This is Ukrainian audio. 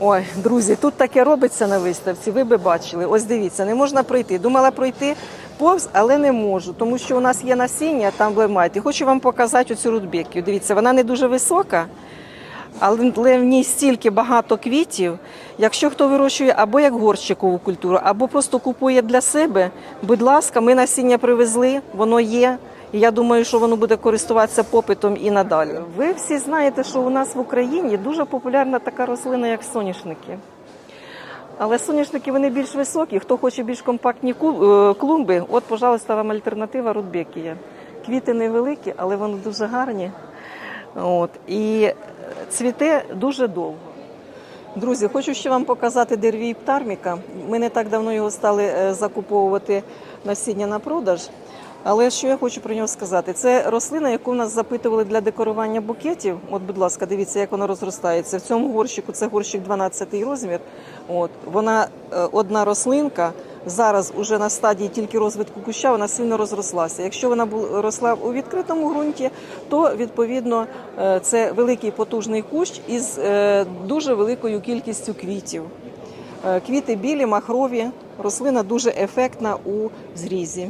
Ой, друзі, тут таке робиться на виставці. Ви би бачили. Ось дивіться, не можна пройти. Думала пройти повз, але не можу, тому що у нас є насіння, там блемайте. Хочу вам показати оцю рудбекію. Дивіться, вона не дуже висока, але в ній стільки багато квітів. Якщо хто вирощує або як горщикову культуру, або просто купує для себе, будь ласка, ми насіння привезли, воно є. Я думаю, що воно буде користуватися попитом і надалі. Ви всі знаєте, що у нас в Україні дуже популярна така рослина, як соняшники. Але соняшники вони більш високі. Хто хоче більш компактні е, клумби, от, пожалуйста, вам альтернатива рудбекія. Квіти невеликі, але вони дуже гарні. От, і е, цвіте дуже довго. Друзі, хочу ще вам показати дервій птарміка. Ми не так давно його стали е, закуповувати насіння на продаж. Але що я хочу про нього сказати? Це рослина, яку в нас запитували для декорування букетів. От, будь ласка, дивіться, як вона розростається. В цьому горщику це горщик 12 розмір. От вона е, одна рослинка. Зараз уже на стадії тільки розвитку куща вона сильно розрослася. Якщо вона росла у відкритому ґрунті, то відповідно е, це великий потужний кущ із е, дуже великою кількістю квітів. Квіти білі, махрові, рослина дуже ефектна у зрізі.